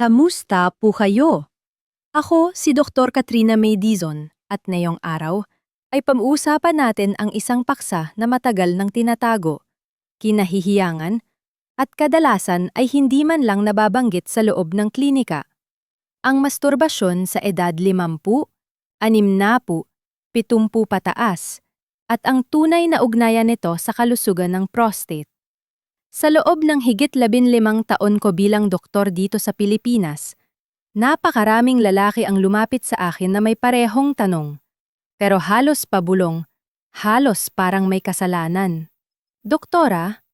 Kamusta po kayo? Ako si Dr. Katrina May Dizon at ngayong araw ay pag-uusapan natin ang isang paksa na matagal nang tinatago, kinahihiyangan, at kadalasan ay hindi man lang nababanggit sa loob ng klinika. Ang masturbasyon sa edad 50, 60, 70 pataas, at ang tunay na ugnayan nito sa kalusugan ng prostate. Sa loob ng higit 15 taon ko bilang doktor dito sa Pilipinas, napakaraming lalaki ang lumapit sa akin na may parehong tanong. Pero halos pabulong, halos parang may kasalanan. Doktora,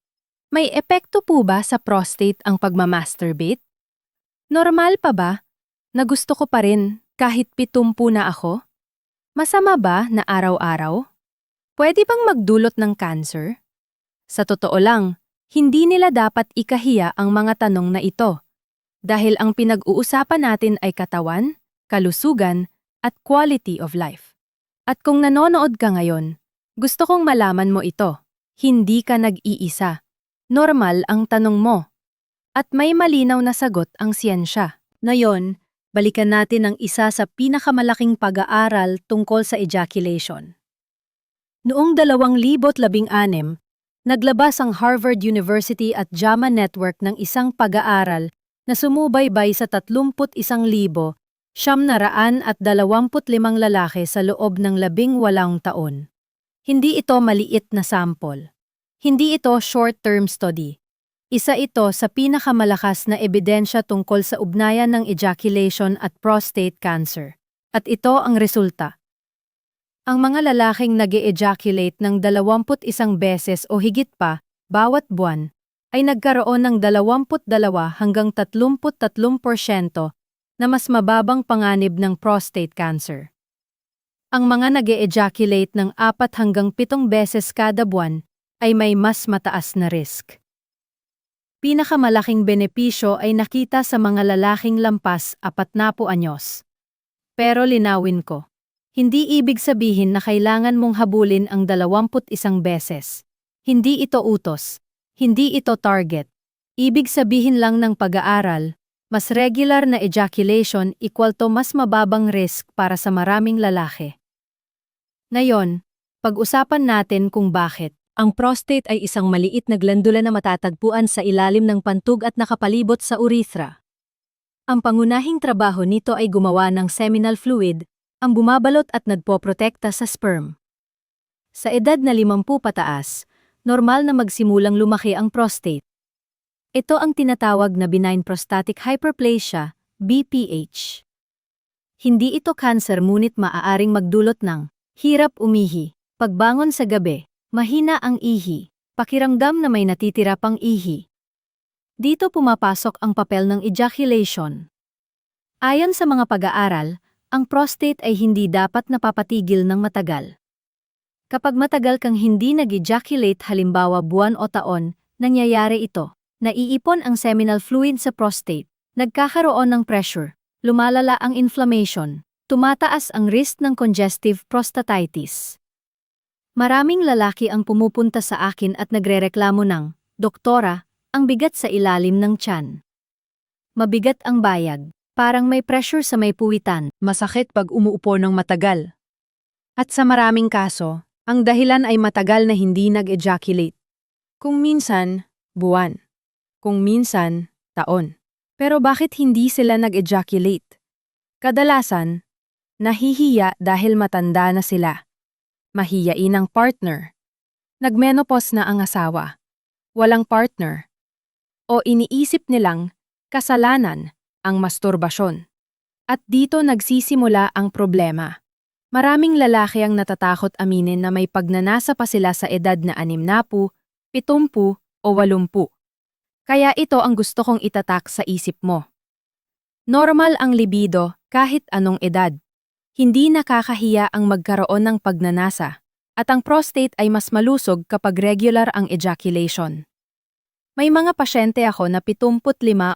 may epekto po ba sa prostate ang pagmamasturbate? Normal pa ba na gusto ko pa rin kahit pitumpu na ako? Masama ba na araw-araw? Pwede bang magdulot ng cancer? Sa totoo lang, hindi nila dapat ikahiya ang mga tanong na ito. Dahil ang pinag-uusapan natin ay katawan, kalusugan, at quality of life. At kung nanonood ka ngayon, gusto kong malaman mo ito. Hindi ka nag-iisa. Normal ang tanong mo. At may malinaw na sagot ang siyensya. Ngayon, balikan natin ang isa sa pinakamalaking pag-aaral tungkol sa ejaculation. Noong 2016, naglabas ang Harvard University at JAMA Network ng isang pag-aaral na sumubaybay sa 31,000 siyam na raan at 25 lalaki sa loob ng labing walong taon. Hindi ito maliit na sample. Hindi ito short-term study. Isa ito sa pinakamalakas na ebidensya tungkol sa ugnayan ng ejaculation at prostate cancer. At ito ang resulta. Ang mga lalaking nag ejaculate ng 21 beses o higit pa, bawat buwan, ay nagkaroon ng 22 hanggang 33% na mas mababang panganib ng prostate cancer. Ang mga nag ejaculate ng 4 hanggang 7 beses kada buwan ay may mas mataas na risk. Pinakamalaking benepisyo ay nakita sa mga lalaking lampas 40 anyos. Pero linawin ko, hindi ibig sabihin na kailangan mong habulin ang 21 beses. Hindi ito utos. Hindi ito target. Ibig sabihin lang ng pag-aaral, mas regular na ejaculation equal to mas mababang risk para sa maraming lalaki. Ngayon, pag-usapan natin kung bakit. Ang prostate ay isang maliit na glandula na matatagpuan sa ilalim ng pantug at nakapalibot sa urethra. Ang pangunahing trabaho nito ay gumawa ng seminal fluid, ang bumabalot at nagpoprotekta sa sperm. Sa edad na 50 pataas, normal na magsimulang lumaki ang prostate. Ito ang tinatawag na benign prostatic hyperplasia, BPH. Hindi ito cancer ngunit maaaring magdulot ng hirap umihi, pagbangon sa gabi, mahina ang ihi, pakiramdam na may natitira pang ihi. Dito pumapasok ang papel ng ejaculation. Ayon sa mga pag-aaral, ang prostate ay hindi dapat napapatigil ng matagal. Kapag matagal kang hindi nag-ejaculate halimbawa buwan o taon, nangyayari ito. Naiipon ang seminal fluid sa prostate, nagkakaroon ng pressure, lumalala ang inflammation, tumataas ang risk ng congestive prostatitis. Maraming lalaki ang pumupunta sa akin at nagrereklamo ng, Doktora, ang bigat sa ilalim ng tiyan. Mabigat ang bayag. Parang may pressure sa may puwitan. Masakit pag umuupo ng matagal. At sa maraming kaso, ang dahilan ay matagal na hindi nag-ejaculate. Kung minsan, buwan. Kung minsan, taon. Pero bakit hindi sila nag-ejaculate? Kadalasan, nahihiya dahil matanda na sila. Mahiyain ang partner. Nagmenopause na ang asawa. Walang partner. O iniisip nilang, kasalanan, ang masturbasyon. At dito nagsisimula ang problema. Maraming lalaki ang natatakot aminin na may pagnanasa pa sila sa edad na anim na po, pitumpu o walumpu. Kaya ito ang gusto kong itatak sa isip mo. Normal ang libido kahit anong edad. Hindi nakakahiya ang magkaroon ng pagnanasa, at ang prostate ay mas malusog kapag regular ang ejaculation. May mga pasyente ako na 75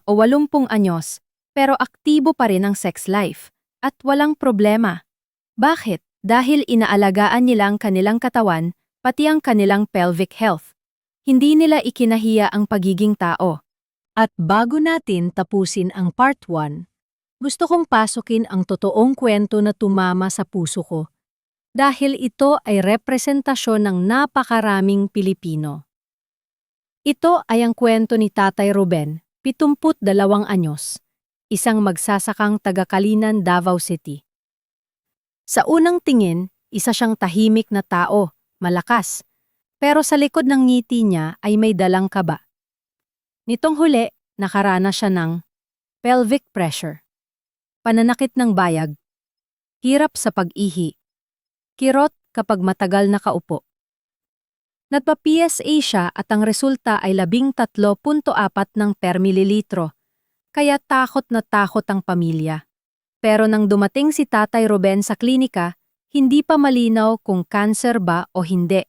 o 80 anyos pero aktibo pa rin ang sex life at walang problema. Bakit? Dahil inaalagaan nila ang kanilang katawan, pati ang kanilang pelvic health. Hindi nila ikinahiya ang pagiging tao. At bago natin tapusin ang part 1, gusto kong pasukin ang totoong kwento na tumama sa puso ko dahil ito ay representasyon ng napakaraming Pilipino. Ito ay ang kwento ni Tatay Ruben, 72 anyos, isang magsasakang taga-Kalinan, Davao City. Sa unang tingin, isa siyang tahimik na tao, malakas, pero sa likod ng ngiti niya ay may dalang kaba. Nitong huli, nakaranas siya ng pelvic pressure, pananakit ng bayag, hirap sa pag-ihi, kirot kapag matagal nakaupo. Nagpa-PSA siya at ang resulta ay 13.4 ng per mililitro, kaya takot na takot ang pamilya. Pero nang dumating si Tatay Ruben sa klinika, hindi pa malinaw kung cancer ba o hindi.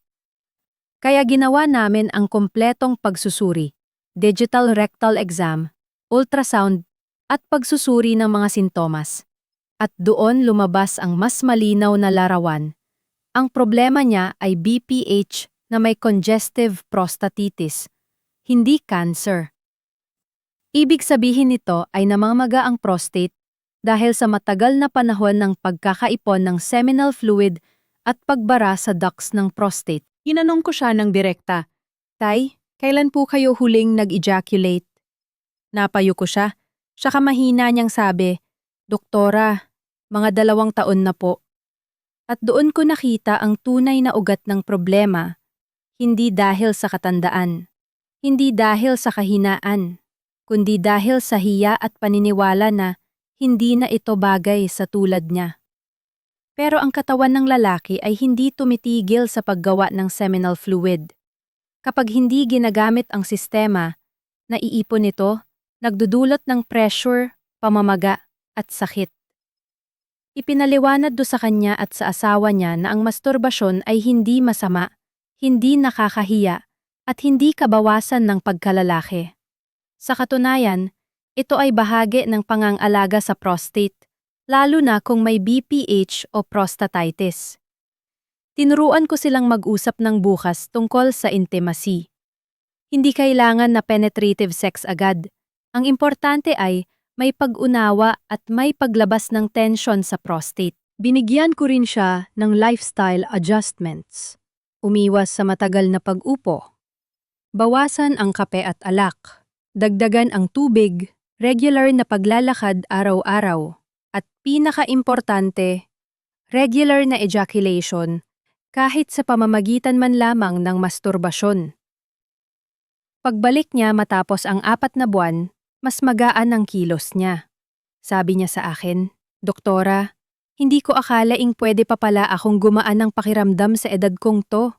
Kaya ginawa namin ang kompletong pagsusuri, digital rectal exam, ultrasound, at pagsusuri ng mga sintomas. At doon lumabas ang mas malinaw na larawan. Ang problema niya ay BPH na may congestive prostatitis, hindi cancer. Ibig sabihin nito ay namamaga ang prostate dahil sa matagal na panahon ng pagkakaipon ng seminal fluid at pagbara sa ducts ng prostate. Inanong ko siya ng direkta, Tay, kailan po kayo huling nag-ejaculate? Napayo ko siya, siya mahina niyang sabi, Doktora, mga dalawang taon na po. At doon ko nakita ang tunay na ugat ng problema hindi dahil sa katandaan, hindi dahil sa kahinaan, kundi dahil sa hiya at paniniwala na hindi na ito bagay sa tulad niya. Pero ang katawan ng lalaki ay hindi tumitigil sa paggawa ng seminal fluid. Kapag hindi ginagamit ang sistema, naiipon ito, nagdudulot ng pressure, pamamaga, at sakit. Ipinaliwanag do sa kanya at sa asawa niya na ang masturbasyon ay hindi masama, hindi nakakahiya, at hindi kabawasan ng pagkalalaki. Sa katunayan, ito ay bahagi ng pangangalaga sa prostate, lalo na kung may BPH o prostatitis. Tinuruan ko silang mag-usap ng bukas tungkol sa intimacy. Hindi kailangan na penetrative sex agad. Ang importante ay may pag-unawa at may paglabas ng tension sa prostate. Binigyan ko rin siya ng lifestyle adjustments umiwas sa matagal na pag-upo, bawasan ang kape at alak, dagdagan ang tubig, regular na paglalakad araw-araw, at pinaka-importante, regular na ejaculation kahit sa pamamagitan man lamang ng masturbasyon. Pagbalik niya matapos ang apat na buwan, mas magaan ang kilos niya. Sabi niya sa akin, Doktora, hindi ko akalaing pwede pa pala akong gumaan ng pakiramdam sa edad kong to.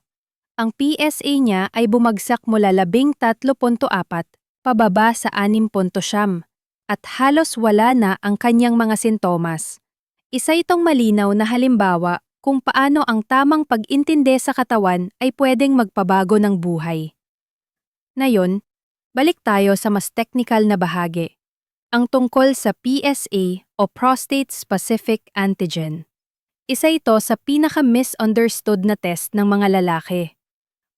Ang PSA niya ay bumagsak mula 13.4 pababa sa 6.7 at halos wala na ang kanyang mga sintomas. Isa itong malinaw na halimbawa kung paano ang tamang pag-intindi sa katawan ay pwedeng magpabago ng buhay. Ngayon, balik tayo sa mas technical na bahagi ang tungkol sa PSA o Prostate Specific Antigen. Isa ito sa pinaka-misunderstood na test ng mga lalaki.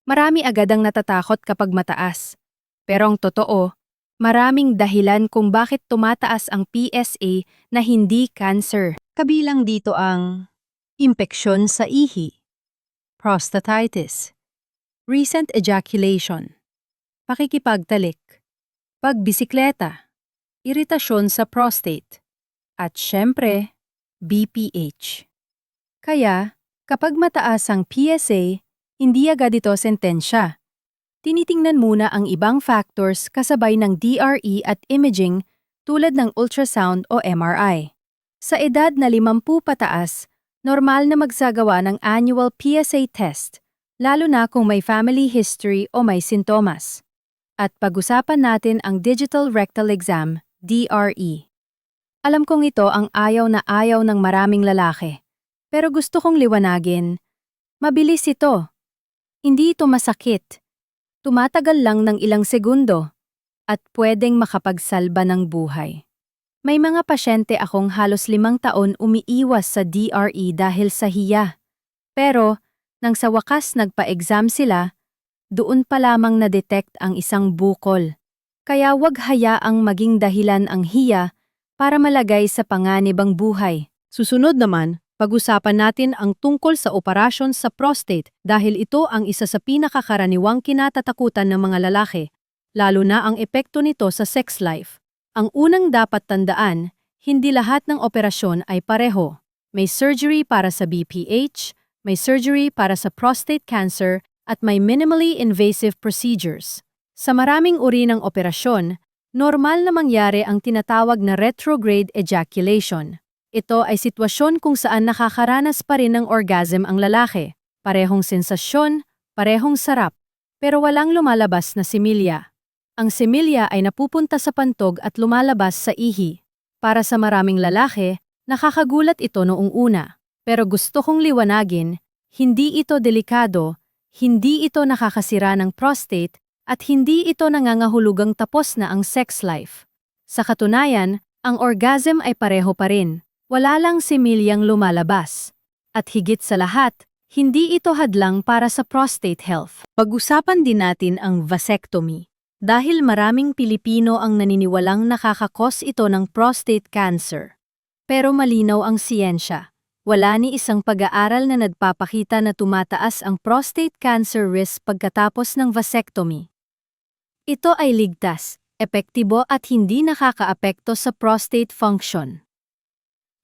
Marami agad ang natatakot kapag mataas. Pero ang totoo, maraming dahilan kung bakit tumataas ang PSA na hindi cancer. Kabilang dito ang impeksyon sa ihi, prostatitis, recent ejaculation, pakikipagtalik, pagbisikleta, iritasyon sa prostate, at syempre, BPH. Kaya, kapag mataas ang PSA, hindi agad ito sentensya. Tinitingnan muna ang ibang factors kasabay ng DRE at imaging tulad ng ultrasound o MRI. Sa edad na 50 pataas, normal na magsagawa ng annual PSA test, lalo na kung may family history o may sintomas. At pag-usapan natin ang digital rectal exam DRE. Alam kong ito ang ayaw na ayaw ng maraming lalaki. Pero gusto kong liwanagin. Mabilis ito. Hindi ito masakit. Tumatagal lang ng ilang segundo at pwedeng makapagsalba ng buhay. May mga pasyente akong halos limang taon umiiwas sa DRE dahil sa hiya. Pero, nang sa wakas nagpa-exam sila, doon pa lamang na-detect ang isang bukol Kaya wag hayaang maging dahilan ang hiya para malagay sa panganib ang buhay. Susunod naman, pag-usapan natin ang tungkol sa operasyon sa prostate dahil ito ang isa sa pinakakaraniwang kinatatakutan ng mga lalaki, lalo na ang epekto nito sa sex life. Ang unang dapat tandaan, hindi lahat ng operasyon ay pareho. May surgery para sa BPH, may surgery para sa prostate cancer, at may minimally invasive procedures. Sa maraming uri ng operasyon, normal na mangyari ang tinatawag na retrograde ejaculation. Ito ay sitwasyon kung saan nakakaranas pa rin ng orgasm ang lalaki. Parehong sensasyon, parehong sarap, pero walang lumalabas na similya. Ang similya ay napupunta sa pantog at lumalabas sa ihi. Para sa maraming lalaki, nakakagulat ito noong una. Pero gusto kong liwanagin, hindi ito delikado, hindi ito nakakasira ng prostate, at hindi ito nangangahulugang tapos na ang sex life. Sa katunayan, ang orgasm ay pareho pa rin. Wala lang similyang lumalabas. At higit sa lahat, hindi ito hadlang para sa prostate health. Pag-usapan din natin ang vasectomy. Dahil maraming Pilipino ang naniniwalang nakakakos ito ng prostate cancer. Pero malinaw ang siyensya. Wala ni isang pag-aaral na nagpapakita na tumataas ang prostate cancer risk pagkatapos ng vasectomy. Ito ay ligtas, epektibo at hindi nakakaapekto sa prostate function.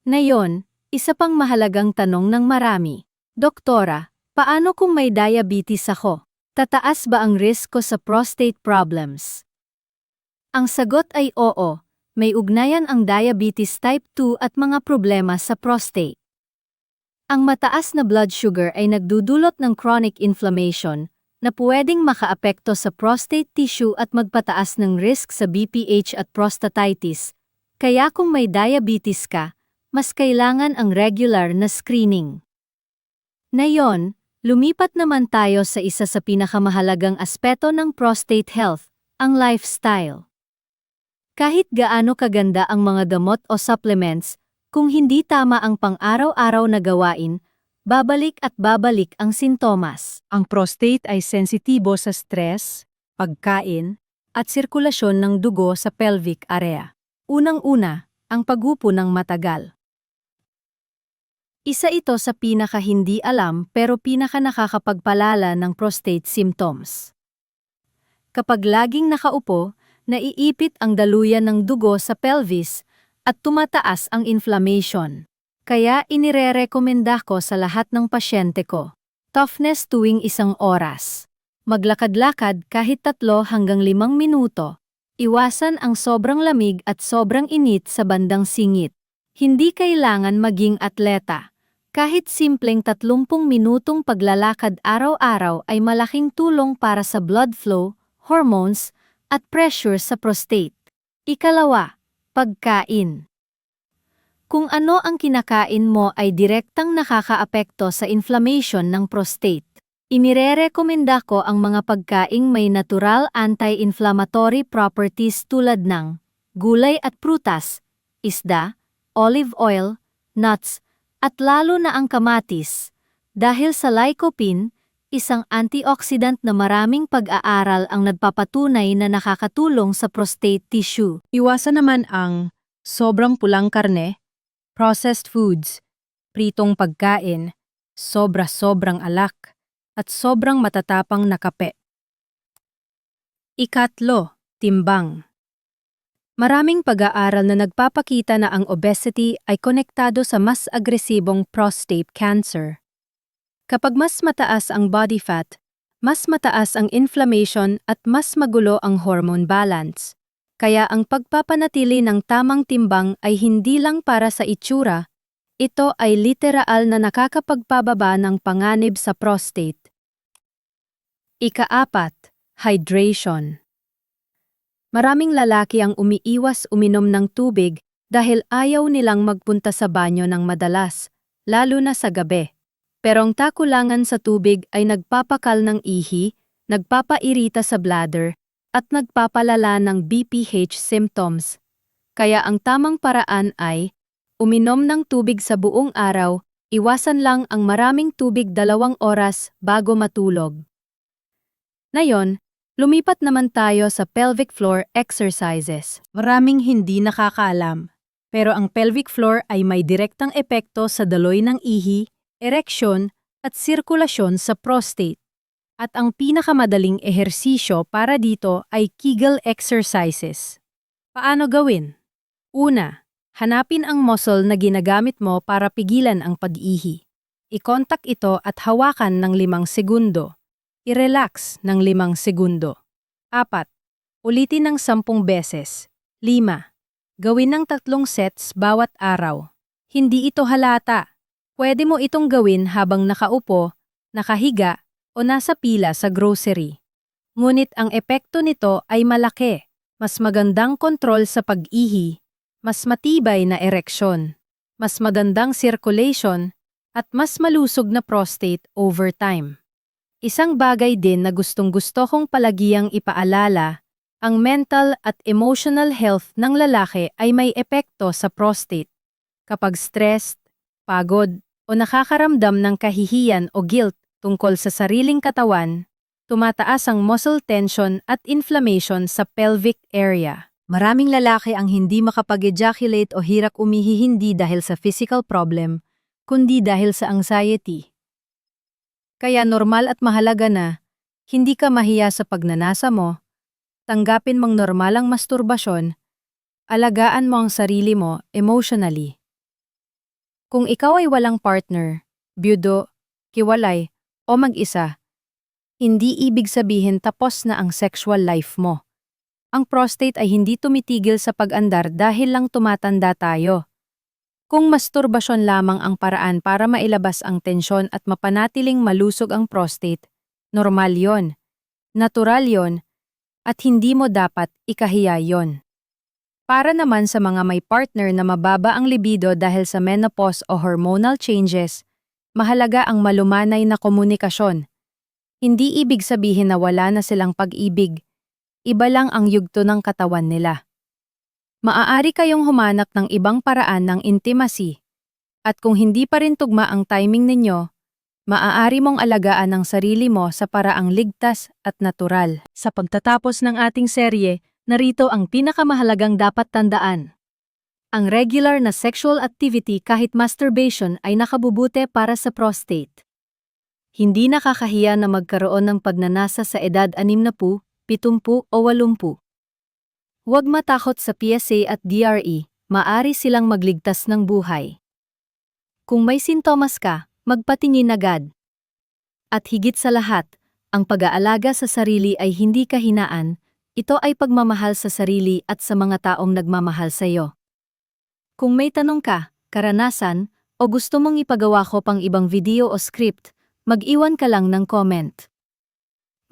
Ngayon, isa pang mahalagang tanong ng marami. Doktora, paano kung may diabetes ako? Tataas ba ang risk ko sa prostate problems? Ang sagot ay oo, may ugnayan ang diabetes type 2 at mga problema sa prostate. Ang mataas na blood sugar ay nagdudulot ng chronic inflammation na pwedeng makaapekto sa prostate tissue at magpataas ng risk sa BPH at prostatitis. Kaya kung may diabetes ka, mas kailangan ang regular na screening. Ngayon, lumipat naman tayo sa isa sa pinakamahalagang aspeto ng prostate health, ang lifestyle. Kahit gaano kaganda ang mga gamot o supplements, kung hindi tama ang pang-araw-araw na gawain, babalik at babalik ang sintomas. Ang prostate ay sensitibo sa stress, pagkain, at sirkulasyon ng dugo sa pelvic area. Unang-una, ang pagupo ng matagal. Isa ito sa pinaka hindi alam pero pinaka nakakapagpalala ng prostate symptoms. Kapag laging nakaupo, naiipit ang daluyan ng dugo sa pelvis at tumataas ang inflammation. Kaya inirerekomenda ko sa lahat ng pasyente ko. Toughness tuwing isang oras. Maglakad-lakad kahit tatlo hanggang limang minuto. Iwasan ang sobrang lamig at sobrang init sa bandang singit. Hindi kailangan maging atleta. Kahit simpleng 30 minutong paglalakad araw-araw ay malaking tulong para sa blood flow, hormones, at pressure sa prostate. Ikalawa, pagkain. Kung ano ang kinakain mo ay direktang nakakaapekto sa inflammation ng prostate. Inirerekomenda ko ang mga pagkaing may natural anti-inflammatory properties tulad ng gulay at prutas, isda, olive oil, nuts, at lalo na ang kamatis, dahil sa lycopene, isang antioxidant na maraming pag-aaral ang nagpapatunay na nakakatulong sa prostate tissue. Iwasan naman ang sobrang pulang karne, processed foods, pritong pagkain, sobra-sobrang alak, at sobrang matatapang na kape. Ikatlo, timbang. Maraming pag-aaral na nagpapakita na ang obesity ay konektado sa mas agresibong prostate cancer. Kapag mas mataas ang body fat, mas mataas ang inflammation at mas magulo ang hormone balance. Kaya ang pagpapanatili ng tamang timbang ay hindi lang para sa itsura, ito ay literal na nakakapagpababa ng panganib sa prostate. Ikaapat, hydration. Maraming lalaki ang umiiwas uminom ng tubig dahil ayaw nilang magpunta sa banyo ng madalas, lalo na sa gabi. Pero ang takulangan sa tubig ay nagpapakal ng ihi, nagpapairita sa bladder, at nagpapalala ng BPH symptoms. Kaya ang tamang paraan ay, uminom ng tubig sa buong araw, iwasan lang ang maraming tubig dalawang oras bago matulog. Ngayon, Lumipat naman tayo sa pelvic floor exercises. Maraming hindi nakakaalam. Pero ang pelvic floor ay may direktang epekto sa daloy ng ihi, ereksyon, at sirkulasyon sa prostate. At ang pinakamadaling ehersisyo para dito ay Kegel exercises. Paano gawin? Una, hanapin ang muscle na ginagamit mo para pigilan ang pag-ihi. I-contact ito at hawakan ng limang segundo. I-relax ng limang segundo. Apat, ulitin ng sampung beses. Lima, gawin ng tatlong sets bawat araw. Hindi ito halata. Pwede mo itong gawin habang nakaupo, nakahiga, o nasa pila sa grocery. Ngunit ang epekto nito ay malaki. Mas magandang kontrol sa pag-ihi, mas matibay na ereksyon, mas magandang circulation, at mas malusog na prostate over time. Isang bagay din na gustong-gusto kong palagiyang ipaalala, ang mental at emotional health ng lalaki ay may epekto sa prostate. Kapag stressed, pagod, o nakakaramdam ng kahihiyan o guilt tungkol sa sariling katawan, tumataas ang muscle tension at inflammation sa pelvic area. Maraming lalaki ang hindi makapag-ejaculate o hirak umihi hindi dahil sa physical problem, kundi dahil sa anxiety. Kaya normal at mahalaga na, hindi ka mahiya sa pagnanasa mo, tanggapin mong normal ang masturbasyon, alagaan mo ang sarili mo emotionally. Kung ikaw ay walang partner, byudo, kiwalay, o mag-isa, hindi ibig sabihin tapos na ang sexual life mo. Ang prostate ay hindi tumitigil sa pag-andar dahil lang tumatanda tayo. Kung masturbasyon lamang ang paraan para mailabas ang tensyon at mapanatiling malusog ang prostate, normal yon, natural yon, at hindi mo dapat ikahiya yon. Para naman sa mga may partner na mababa ang libido dahil sa menopause o hormonal changes, mahalaga ang malumanay na komunikasyon. Hindi ibig sabihin na wala na silang pag-ibig. Iba lang ang yugto ng katawan nila. Maaari kayong humanap ng ibang paraan ng intimacy. At kung hindi pa rin tugma ang timing ninyo, maaari mong alagaan ang sarili mo sa paraang ligtas at natural. Sa pagtatapos ng ating serye, narito ang pinakamahalagang dapat tandaan. Ang regular na sexual activity kahit masturbation ay nakabubuti para sa prostate. Hindi nakakahiya na magkaroon ng pagnanasa sa edad 60, 70 o 80. Huwag matakot sa PSA at DRE, maari silang magligtas ng buhay. Kung may sintomas ka, magpatingin agad. At higit sa lahat, ang pag-aalaga sa sarili ay hindi kahinaan, ito ay pagmamahal sa sarili at sa mga taong nagmamahal sa iyo. Kung may tanong ka, karanasan, o gusto mong ipagawa ko pang ibang video o script, mag-iwan ka lang ng comment.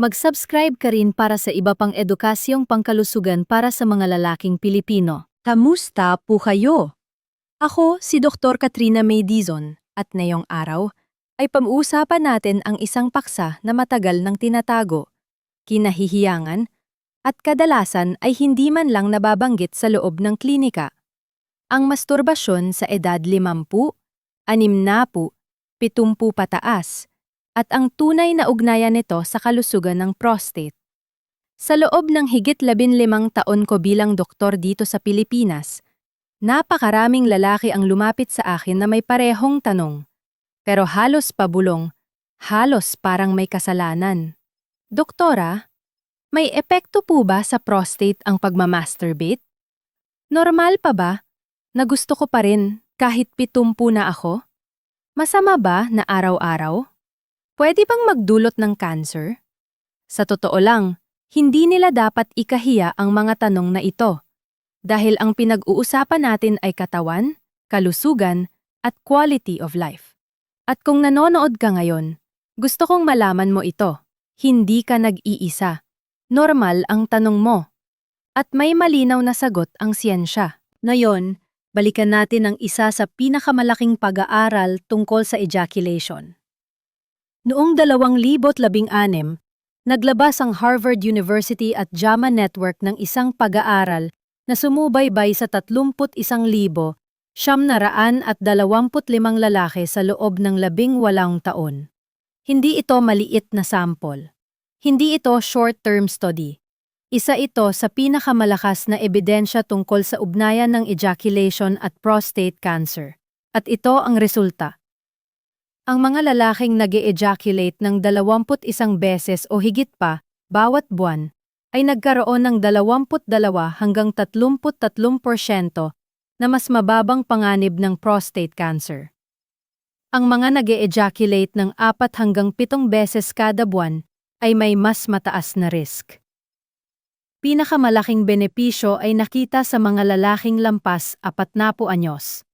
Mag-subscribe ka rin para sa iba pang edukasyong pangkalusugan para sa mga lalaking Pilipino. Kamusta po kayo? Ako si Dr. Katrina May Dizon at ngayong araw ay pag-uusapan natin ang isang paksa na matagal nang tinatago, kinahihiyangan, at kadalasan ay hindi man lang nababanggit sa loob ng klinika. Ang masturbasyon sa edad 50, 60, 70 pataas, at ang tunay na ugnayan nito sa kalusugan ng prostate. Sa loob ng higit 15 taon ko bilang doktor dito sa Pilipinas, napakaraming lalaki ang lumapit sa akin na may parehong tanong. Pero halos pabulong, halos parang may kasalanan. Doktora, may epekto po ba sa prostate ang pagmamasturbate? Normal pa ba na gusto ko pa rin kahit pitumpu na ako? Masama ba na araw-araw? Pwede bang magdulot ng cancer? Sa totoo lang, hindi nila dapat ikahiya ang mga tanong na ito. Dahil ang pinag-uusapan natin ay katawan, kalusugan, at quality of life. At kung nanonood ka ngayon, gusto kong malaman mo ito. Hindi ka nag-iisa. Normal ang tanong mo. At may malinaw na sagot ang siyensya. Ngayon, balikan natin ang isa sa pinakamalaking pag-aaral tungkol sa ejaculation. Noong 2016, naglabas ang Harvard University at JAMA Network ng isang pag-aaral na sumubaybay sa 31,000 siyam na at 25 lalaki sa loob ng labing walong taon. Hindi ito maliit na sample. Hindi ito short-term study. Isa ito sa pinakamalakas na ebidensya tungkol sa ugnayan ng ejaculation at prostate cancer. At ito ang resulta. Ang mga lalaking nag ejaculate ng 21 beses o higit pa bawat buwan ay nagkaroon ng 22 hanggang 33% na mas mababang panganib ng prostate cancer. Ang mga nag ejaculate ng 4 hanggang 7 beses kada buwan ay may mas mataas na risk. Pinakamalaking benepisyo ay nakita sa mga lalaking lampas 40 anyos.